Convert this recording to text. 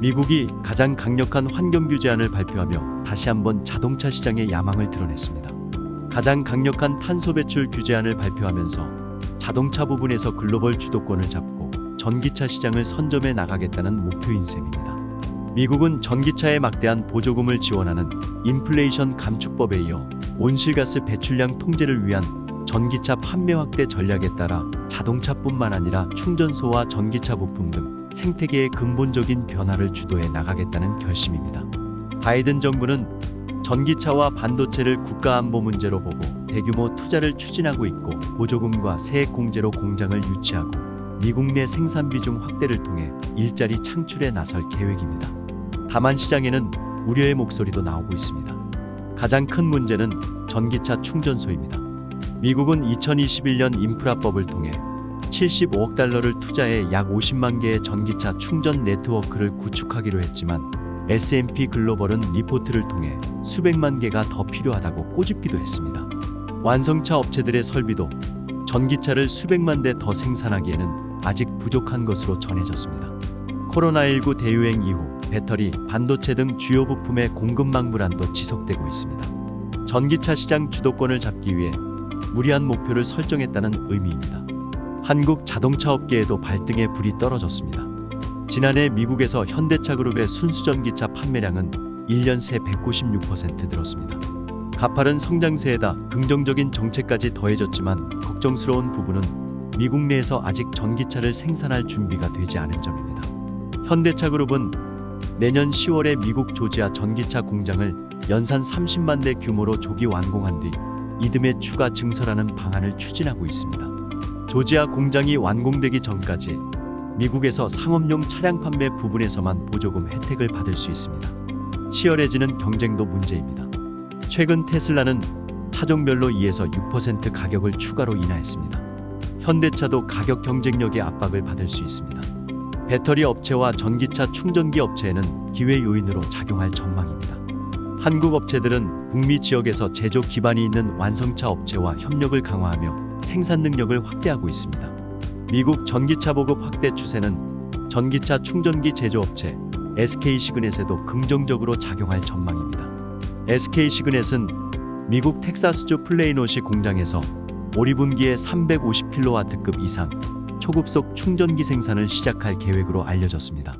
미국이 가장 강력한 환경 규제안을 발표하며 다시 한번 자동차 시장의 야망을 드러냈습니다. 가장 강력한 탄소 배출 규제안을 발표하면서 자동차 부분에서 글로벌 주도권을 잡고 전기차 시장을 선점해 나가겠다는 목표인 셈입니다. 미국은 전기차에 막대한 보조금을 지원하는 인플레이션 감축법에 이어 온실가스 배출량 통제를 위한 전기차 판매 확대 전략에 따라 자동차뿐만 아니라 충전소와 전기차 부품 등 생태계의 근본적인 변화를 주도해 나가겠다는 결심입니다. 바이든 정부는 전기차와 반도체를 국가안보 문제로 보고 대규모 투자를 추진하고 있고 보조금과 세액 공제로 공장을 유치하고 미국 내 생산 비중 확대를 통해 일자리 창출에 나설 계획입니다. 다만 시장에는 우려의 목소리도 나오고 있습니다. 가장 큰 문제는 전기차 충전소입니다. 미국은 2021년 인프라법을 통해 75억 달러를 투자해 약 50만 개의 전기차 충전 네트워크를 구축하기로 했지만 S&P 글로벌은 리포트를 통해 수백만 개가 더 필요하다고 꼬집기도 했습니다. 완성차 업체들의 설비도 전기차를 수백만 대 더 생산하기에는 아직 부족한 것으로 전해졌습니다. 코로나19 대유행 이후 배터리, 반도체 등 주요 부품의 공급 망 불안도 지속되고 있습니다. 전기차 시장 주도권을 잡기 위해 무리한 목표를 설정했다는 의미입니다. 한국 자동차 업계에도 발등에 불이 떨어졌습니다. 지난해 미국에서 현대차 그룹의 순수전기차 판매량은 1년 새 196% 늘었습니다. 가파른 성장세에다 긍정적인 정책까지 더해졌지만 걱정스러운 부분은 미국 내에서 아직 전기차를 생산할 준비가 되지 않은 점입니다. 현대차 그룹은 내년 10월에 미국 조지아 전기차 공장을 연산 30만 대 규모로 조기 완공한 뒤 이듬해 추가 증설하는 방안을 추진하고 있습니다. 조지아 공장이 완공되기 전까지 미국에서 상업용 차량 판매 부분에서만 보조금 혜택을 받을 수 있습니다. 치열해지는 경쟁도 문제입니다. 최근 테슬라는 차종별로 2에서 6% 가격을 추가로 인하했습니다. 현대차도 가격 경쟁력의 압박을 받을 수 있습니다. 배터리 업체와 전기차 충전기 업체에는 기회 요인으로 작용할 전망입니다. 한국 업체들은 북미 지역에서 제조 기반이 있는 완성차 업체와 협력을 강화하며 생산 능력을 확대하고 있습니다. 미국 전기차 보급 확대 추세는 전기차 충전기 제조업체 SK 시그넷에도 긍정적으로 작용할 전망입니다. SK 시그넷은 미국 텍사스주 플레이노시 공장에서 올 2분기에 350kW급 이상 초급속 충전기 생산을 시작할 계획으로 알려졌습니다.